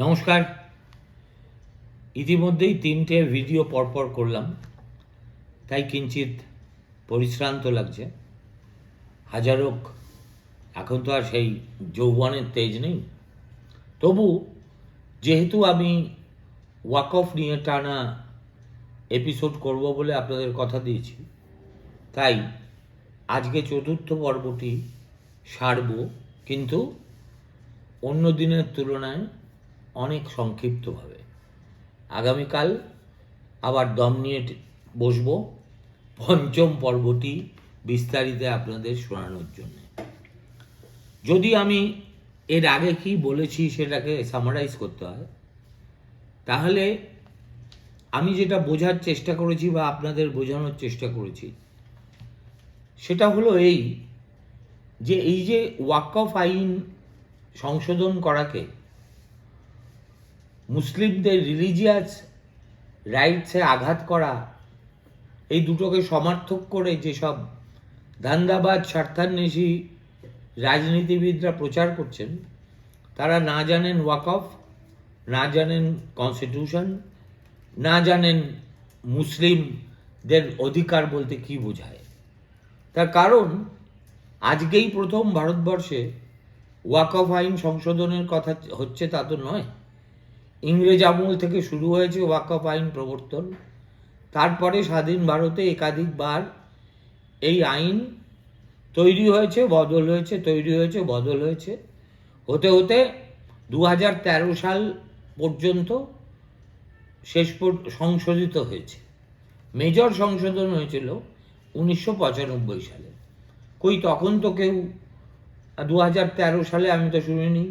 নমস্কার। ইতিমধ্যেই তিনটে ভিডিও পরপর করলাম, তাই কিঞ্চিত পরিশ্রান্ত লাগছে। হাজারোক এখন তো আর সেই যৌবনের তেজ নেই। তবু যেহেতু আমি ওয়াক অফ নিয়ে টানা এপিসোড করব বলে আপনাদের কথা দিয়েছি, তাই আজকে চতুর্থ পর্বটি সারব। কিন্তু অন্য দিনের তুলনায় অনেক সংক্ষিপ্তভাবে। আগামীকাল আবার দম নিয়ে বসবো। পঞ্চম পর্বটি বিস্তারিত আপনাদের শোনানোর জন্য। যদি আমি এর আগে কি বলেছি সেটাকে সামারাইজ করতে হয়, তাহলে আমি যেটা বোঝার চেষ্টা করেছি বা আপনাদের বোঝানোর চেষ্টা করেছি, সেটা হলো এই যে এই যে ওয়াক অফ আইন সংশোধন করাকে মুসলিমদের রিলিজিয়াস রাইটসে আঘাত করা, এই দুটোকে সমর্থক করে যেসব ধান্দাবাদ, স্বার্থান্বেষী রাজনীতিবিদরা প্রচার করছেন, তারা না জানেন ওয়াক অফ, না জানেন কনস্টিটিউশন না জানেন মুসলিমদের অধিকার বলতে কি বোঝায়। তার কারণ, আজকেই প্রথম ভারতবর্ষে ওয়াক অফ আইন সংশোধনের কথা হচ্ছে তা তো নয়। ইংরেজ আমল থেকে শুরু হয়েছে ওয়াক অফ আইন প্রবর্তন। তারপরে স্বাধীন ভারতে একাধিকবার এই আইন তৈরি হয়েছে, বদল হয়েছে, তৈরি হয়েছে, বদল হয়েছে। হতে হতে দু হাজার তেরো সাল পর্যন্ত শেষ সংশোধিত হয়েছে। মেজর সংশোধন হয়েছিল উনিশশো পঁচানব্বই সালে। কই, তখন তো কেউ দু হাজার তেরো সালে আমি তো শুনিনি।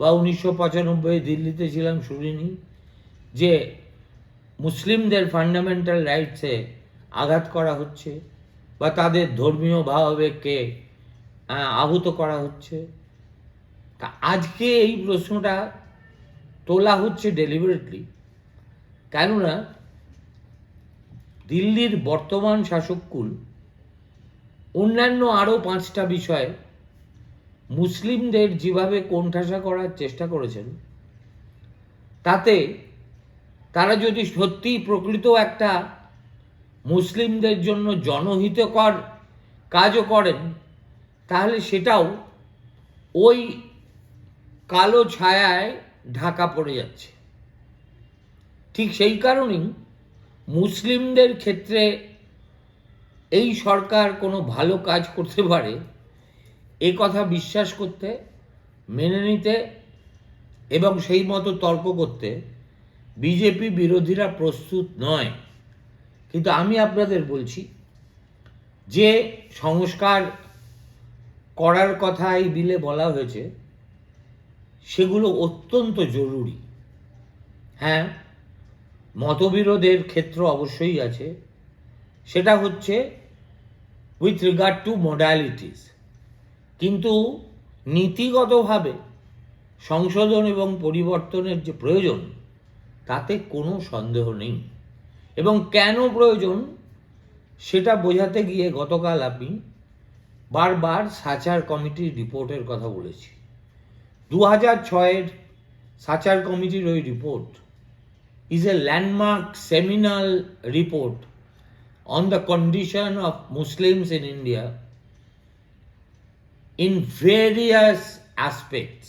বা উনিশশো পঁচানব্বই দিল্লিতে ছিলাম শুনিনি যে মুসলিমদের ফান্ডামেন্টাল রাইটসে আঘাত করা হচ্ছে বা তাদের ধর্মীয় ভাবাবেগকে আহ, আহত করা হচ্ছে। তা আজকে এই প্রশ্নটা তোলা হচ্ছে ডেলিভারেটলি কেননা দিল্লির বর্তমান শাসককুল অন্যান্য আরও পাঁচটা বিষয়ে মুসলিমদের যেভাবে কোণঠাসা করার চেষ্টা করেছেন, তাতে তারা যদি সত্যি প্রকৃত একটা মুসলিমদের জন্য জনহিতকর কাজও করেন, তাহলে সেটাও ওই কালো ছায়ায় ঢাকা পড়ে যাচ্ছে। ঠিক সেই কারণেই মুসলিমদের ক্ষেত্রে এই সরকার কোনো ভালো কাজ করতে পারে এ কথা বিশ্বাস করতে, মেনে নিতে এবং সেই মতো তর্ক করতে বিজেপি বিরোধীরা প্রস্তুত নয়। কিন্তু আমি আপনাদের বলছি যে সংস্কার করার কথা এই বিলে বলা হয়েছে, সেগুলো অত্যন্ত জরুরি। হ্যাঁ মতবিরোধের ক্ষেত্র অবশ্যই আছে। সেটা হচ্ছে উইথ রিগার্ড টু মডালিটিস কিন্তু নীতিগতভাবে সংশোধন এবং পরিবর্তনের যে প্রয়োজন, তাতে কোনো সন্দেহ নেই। এবং কেন প্রয়োজন, সেটা বোঝাতে গিয়ে গতকাল আমি বারবার সাচার কমিটির রিপোর্টের কথা বলেছি। দু হাজার ছয়ের সাচার কমিটির ওই report is a landmark seminal report on the condition of Muslims in India in various aspects.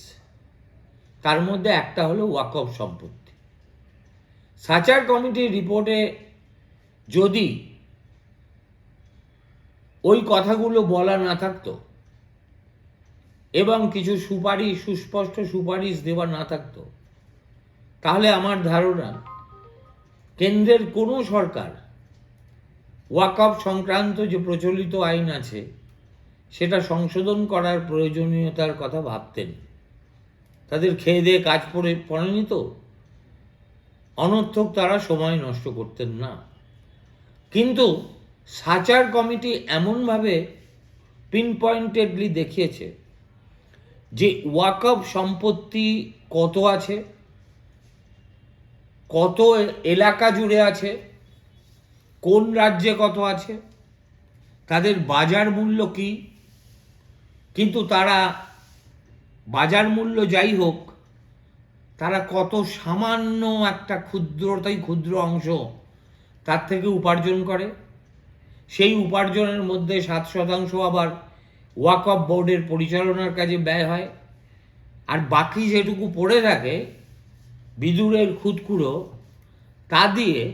তার মধ্যে একটা হলো ওয়াকফ সম্পত্তি। সাচার কমিটির রিপোর্টে যদি ওই কথাগুলো বলা না থাকতো এবং কিছু সুপারিশ, সুস্পষ্ট সুপারিশ দেওয়া না থাকতো, তাহলে আমার ধারণা কেন্দ্রের কোনো সরকার ওয়াকআপ সংক্রান্ত যে প্রচলিত আইন আছে সেটা সংশোধন করার প্রয়োজনীয়তার কথা ভাবতেন। তাদের খেয়ে দিয়ে কাজ পড়ে, পড়েনি তো? অনর্থক তারা সময় নষ্ট করতেন না। কিন্তু সাচার কমিটি এমনভাবে পিন পয়েন্টেডলি দেখিয়েছে যে ওয়াকআপ সম্পত্তি কত আছে, কত এলাকা জুড়ে আছে, কোন রাজ্যে কত আছে, তাদের বাজার মূল্য কি কিন্তু তারা বাজার মূল্য যাই হোক, তারা কত সামান্য একটা ক্ষুদ্রতাই ক্ষুদ্র অংশ তার থেকে উপার্জন করে। সেই উপার্জনের মধ্যে সাত শতাংশ আবার ওয়াকফ বোর্ডের পরিচালনার কাজে ব্যয় হয়। আর বাকি যেটুকু পড়ে থাকে, বিদুরের খুদকুড়ো, তা দিয়ে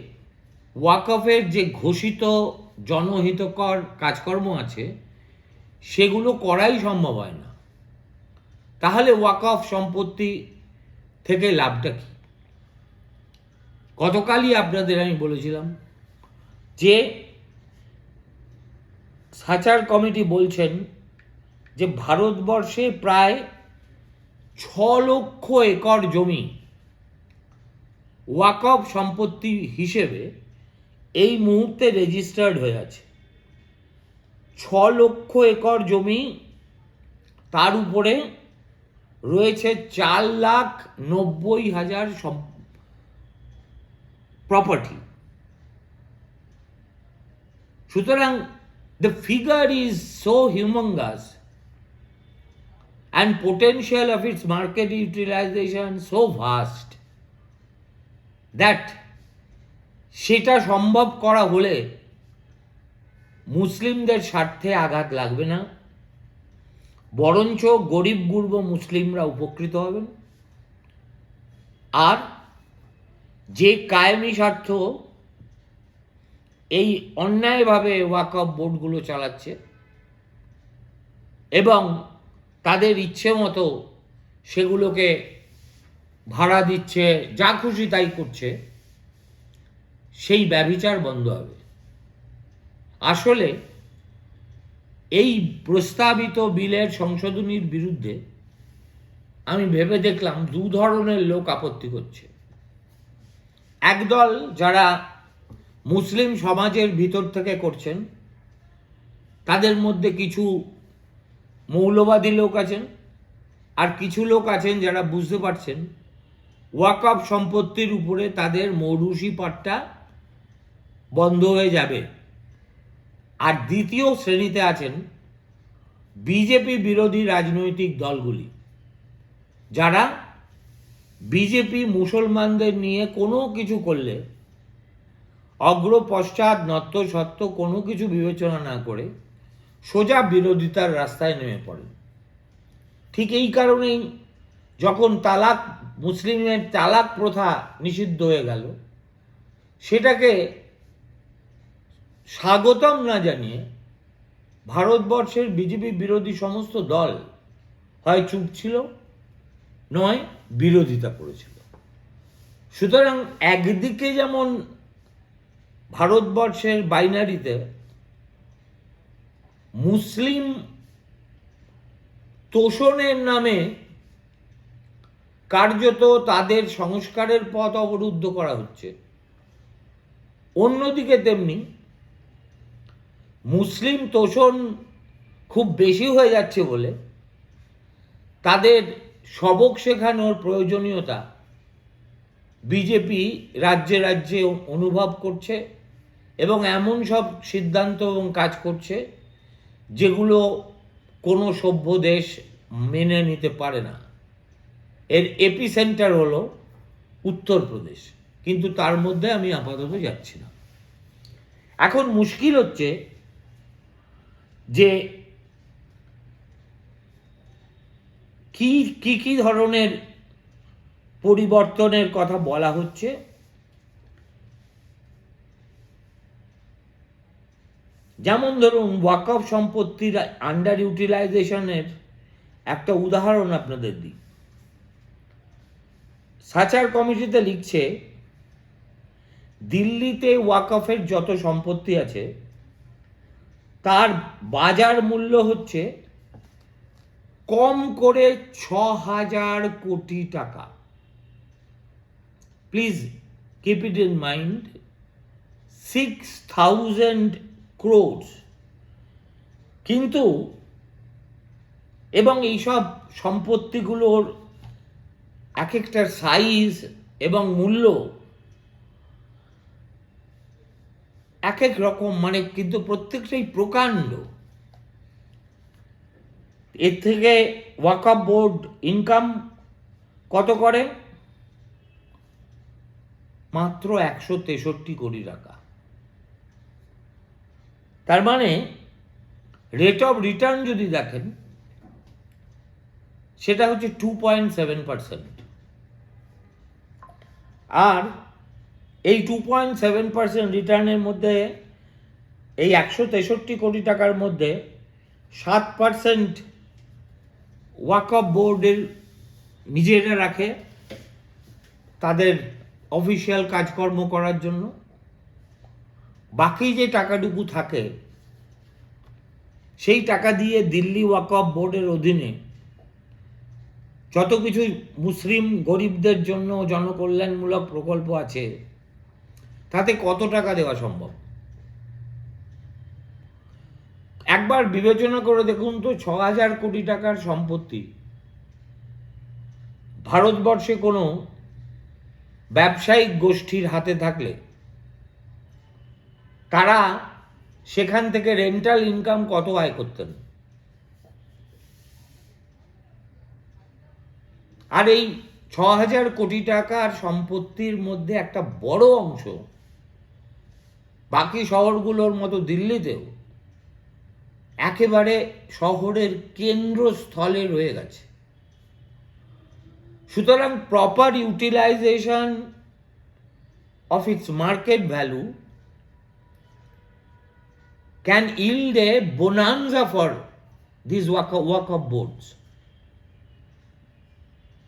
ওয়াকফের যে ঘোষিত জনহিতকর কাজকর্ম আছে সেগুলো করাই সম্ভব হয় না। তাহলে ওয়াকফ সম্পত্তি থেকে লাভটা কি? গতকালই আপনাদের আমি বলেছিলাম যে সাচার কমিটি বলছেন যে ভারতবর্ষে প্রায় ছ লক্ষ একর জমি ওয়াকফ সম্পত্তি হিসেবে এই মুহূর্তে রেজিস্টার্ড হয়ে আছে। ছ লক্ষ একর জমি তার উপরে রয়েছে চার লাখ নব্বই হাজার প্রপার্টি সুতরাং the figure is so humongous and potential of its market utilization so vast that সেটা সম্ভব করা হলে মুসলিমদের স্বার্থে আঘাত লাগবে না। বরঞ্চ গরিব গুর্ব মুসলিমরা উপকৃত হবেন। আর যে কায়েমি স্বার্থ এই অন্যায়ভাবে ওয়াকফ বোর্ডগুলো চালাচ্ছে এবং তাদের ইচ্ছে মতো সেগুলোকে ভাড়া দিচ্ছে, যা খুশি তাই করছে, সেই ব্যভিচার বন্ধ হবে। আসলে এই প্রস্তাবিত বিলের সংশোধনীর বিরুদ্ধে আমি ভেবে দেখলাম দু ধরনের লোক আপত্তি করছে। একদল যারা মুসলিম সমাজের ভিতর থেকে করছেন, তাদের মধ্যে কিছু মৌলবাদী লোক আছেন আর কিছু লোক আছেন যারা বুঝতে পারছেন ওয়াকফ সম্পত্তির উপরে তাদের মৌরুষি পাটটা বন্ধ হয়ে যাবে। আর দ্বিতীয় শ্রেণীতে আছেন বিজেপি বিরোধী রাজনৈতিক দলগুলি, যারা বিজেপি মুসলমানদের নিয়ে কোনো কিছু করলে অগ্র পশ্চাৎ নত্য সত্য কোনো কিছু বিবেচনা না করে সোজা বিরোধিতার রাস্তায় নেমে পড়ে। ঠিক এই কারণেই যখন তালাক, মুসলিমের তালাক প্রথা নিষিদ্ধ হয়ে গেল, সেটাকে স্বাগতম না জানিয়ে ভারতবর্ষের বিজেপি বিরোধী সমস্ত দল হয় চুপ ছিল, নয় বিরোধিতা করেছিল। সুতরাং একদিকে যেমন ভারতবর্ষের বাইনারিতে মুসলিম তোষণের নামে কার্যত তাদের সংস্কারের পথ অবরুদ্ধ করা হচ্ছে, অন্যদিকে তেমনি মুসলিম তোষণ খুব বেশি হয়ে যাচ্ছে বলে তাদের সবক শেখানোর প্রয়োজনীয়তা বিজেপি রাজ্যে রাজ্যে অনুভব করছে এবং এমন সব সিদ্ধান্ত এবং কাজ করছে যেগুলো কোনো সভ্য দেশ মেনে নিতে পারে না। এর এপি সেন্টার হলো উত্তরপ্রদেশ। কিন্তু তার মধ্যে আমি আপাতত যাচ্ছি না। এখন মুশকিল হচ্ছে যে কি কি কি ধরনের পরিবর্তনের কথা বলা হচ্ছে? যেমন ধরুন ওয়াকফ সম্পত্তির আন্ডার ইউটিলাইজেশনের একটা উদাহরণ আপনাদের দিই। সাচার কমিটিতে লিখছে, দিল্লিতে ওয়াকফের যত সম্পত্তি আছে তার বাজার মূল্য হচ্ছে কম করে ছ হাজার কোটি টাকা। Please keep it in mind six thousand crores কিন্তু এবং এইসব সম্পত্তিগুলোর এক একটার সাইজ এবং মূল্য এক এক রকম মানে কিন্তু প্রত্যেকটাই প্রকাণ্ড। এর থেকে ওয়াকআপ বোর্ড ইনকাম কত করে? মাত্র একশো তেষট্টি কোটি টাকা। তার মানে রেট অফ রিটার্ন যদি দেখেন, সেটা হচ্ছে টু পয়েন্ট সেভেন পার্সেন্ট আর এই টু পয়েন্ট সেভেন পার্সেন্ট রিটার্নের মধ্যে, এই একশো তেষট্টি কোটি টাকার মধ্যে সাত পার্সেন্ট ওয়াকআপ বোর্ডের নিজেরা রাখে তাদের অফিসিয়াল কাজকর্ম করার জন্য। বাকি যে টাকাটুকু থাকে, সেই টাকা দিয়ে দিল্লি ওয়াকফ বোর্ডের অধীনে যত কিছু মুসলিম গরিবদের জন্য জনকল্যাণমূলক প্রকল্প আছে তাতে কত টাকা দেওয়া সম্ভব? একবার বিবেচনা করে দেখুন তো, ছ হাজার কোটি টাকার সম্পত্তি। ভারতবর্ষে কোনো ব্যবসায়িক গোষ্ঠীর হাতে থাকলে তারা সেখান থেকে রেন্টাল ইনকাম কত আয় করতেন? আর এই ছ হাজার কোটি টাকার সম্পত্তির মধ্যে একটা বড় অংশ বাকি শহরগুলোর মতো দিল্লিতেও একেবারে শহরের কেন্দ্রস্থলে রয়ে গেছে। সুতরাং proper utilization of its market value can yield a bonanza for this walk walk of boards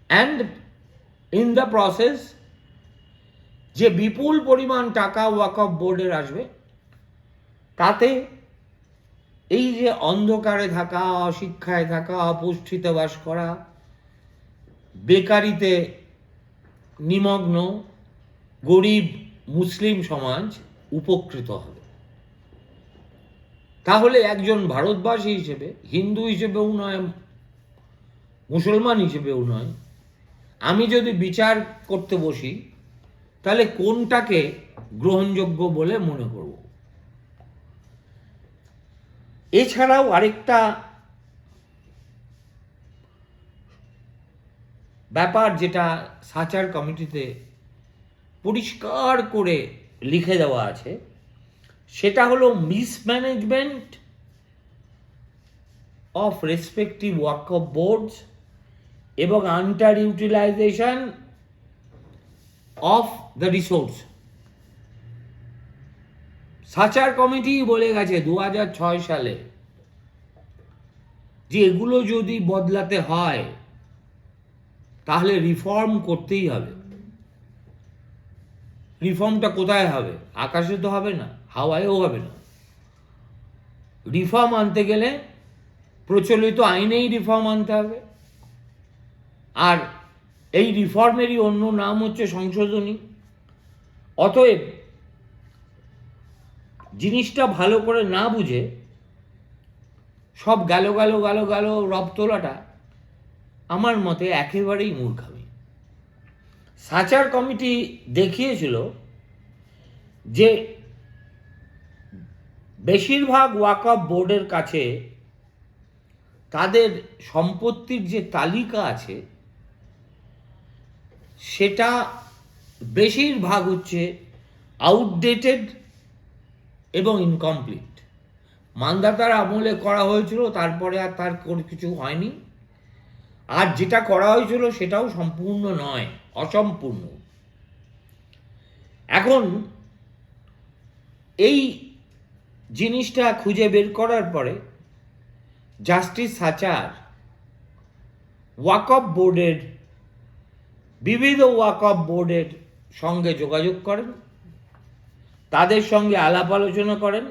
and in the process যে বিপুল পরিমাণ টাকা ওয়াকফ বোর্ডের আসবে, তাতে এই যে অন্ধকারে থাকা, অশিক্ষায় থাকা, অপুষ্টিতে বাস করা, বেকারিতে নিমগ্ন, গরিব মুসলিম সমাজ উপকৃত হবে। তাহলে একজন ভারতবাসী হিসেবে, হিন্দু হিসেবেও নয়, মুসলমান হিসেবেও নয়, আমি যদি বিচার করতে বসি তাহলে কোনটাকে গ্রহণযোগ্য বলে মনে করব? এছাড়াও আরেকটা ব্যাপার যেটা সাচার কমিটিতে পরিষ্কার করে লিখে দেওয়া আছে, সেটা হলো mismanagement of respective work of boards এবং utter utilization of the resource Sachar committee বলে গেছে দু ছয় সালে যে এগুলো যদি বদলাতে হয়, তাহলে রিফর্ম করতেই হবে। রিফর্মটা কোথায় হবে? আকাশে তো হবে না, হাওয়ায়ও হবে না। রিফর্ম আনতে গেলে প্রচলিত আইনেই রিফর্ম আনতে হবে। আর এই রিফর্মেরই অন্য নাম হচ্ছে সংশোধনী। অতএব জিনিসটা ভালো করে না বুঝে সব গেল গেল গেল গেল রব তোলাটা আমার মতে একেবারেই মূর্খামি। সাচার কমিটি দেখিয়েছিল যে বেশিরভাগ ওয়াকআপ বোর্ডের কাছে তাদের সম্পত্তির যে তালিকা আছে সেটা বেশিরভাগ হচ্ছে আউটডেটেড এবং ইনকমপ্লিট মানদাতার আমলে করা হয়েছিল, তারপরে আর তার কোনো কিছু হয়নি। আর যেটা করা হয়েছিল সেটাও সম্পূর্ণ নয়, অসম্পূর্ণ। এখন এই জিনিসটা খুঁজে বের করার পরে জাস্টিস সাচার ওয়াকফ বোর্ডের বিবিধ ওয়াকফ বোর্ডের সঙ্গে যোগাযোগ করেন, তাদের সঙ্গে আলাপ আলোচনা করেন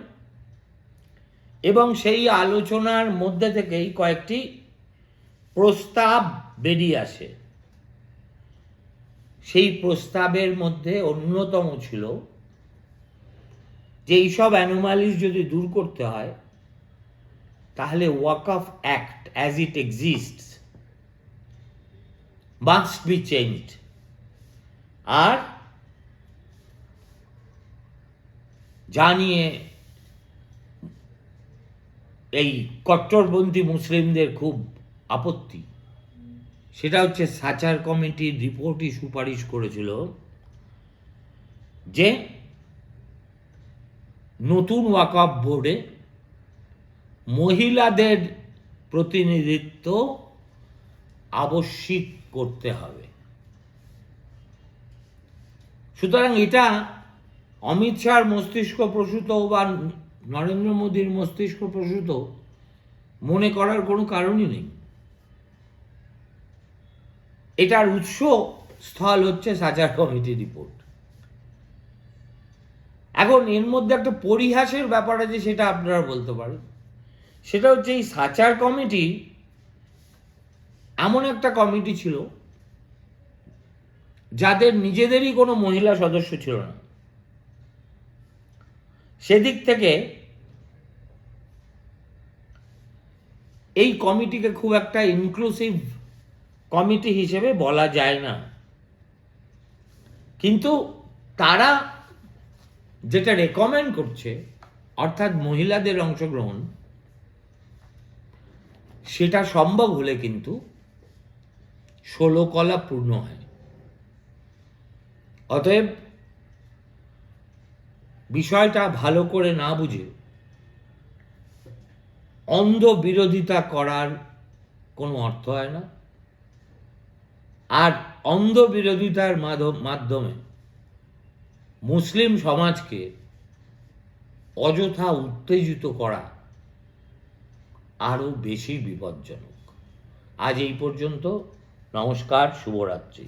এবং সেই আলোচনার মধ্যে থেকেই কয়েকটি প্রস্তাব বেরিয়ে আসে। সেই প্রস্তাবের মধ্যে অন্যতম ছিল যে এইসব অ্যানোমালিস যদি দূর করতে হয়, তাহলে walk of act as it exist must be changed আর যা নিয়ে এই কট্টরপন্থী মুসলিমদের খুব আপত্তি। সেটা হচ্ছে সাচার কমিটির রিপোর্টই সুপারিশ করেছিল যে নতুন ওয়াকআপ বোর্ডে মহিলাদের প্রতিনিধিত্ব আবশ্যিক করতে হবে। সুতরাং এটা অমিত শাহর মস্তিষ্ক প্রসূত বা নরেন্দ্র মোদীর মস্তিষ্ক প্রসূত মনে করার কোনো কারণই নেই। এটার উৎস স্থল হচ্ছে সাচার কমিটি রিপোর্ট। এখন এর মধ্যে একটা পরিহাসের ব্যাপার আছে সেটা আপনারা বলতে পারেন। সেটা হচ্ছে এই সাচার কমিটি এমন একটা কমিটি ছিল যাদের নিজেদেরই কোনো মহিলা সদস্য ছিল না। সেদিক থেকে এই কমিটিকে খুব একটা ইনক্লুসিভ কমিটি হিসেবে বলা যায় না। কিন্তু তারা যেটা রেকমেন্ড করছে, অর্থাৎ মহিলাদের অংশগ্রহণ, সেটা সম্ভব হলে কিন্তু ষোলো কলা পূর্ণ হয়। অতএব বিষয়টা ভালো করে না বুঝে অন্ধ বিরোধিতা করার কোনো অর্থ হয় না। আর অন্ধ বিরোধিতার মাধ- মাধ্যমে মুসলিম সমাজকে অযথা উত্তেজিত করা আরও বেশি বিপজ্জনক। আজ এই পর্যন্ত নমস্কার শুভরাত্রি।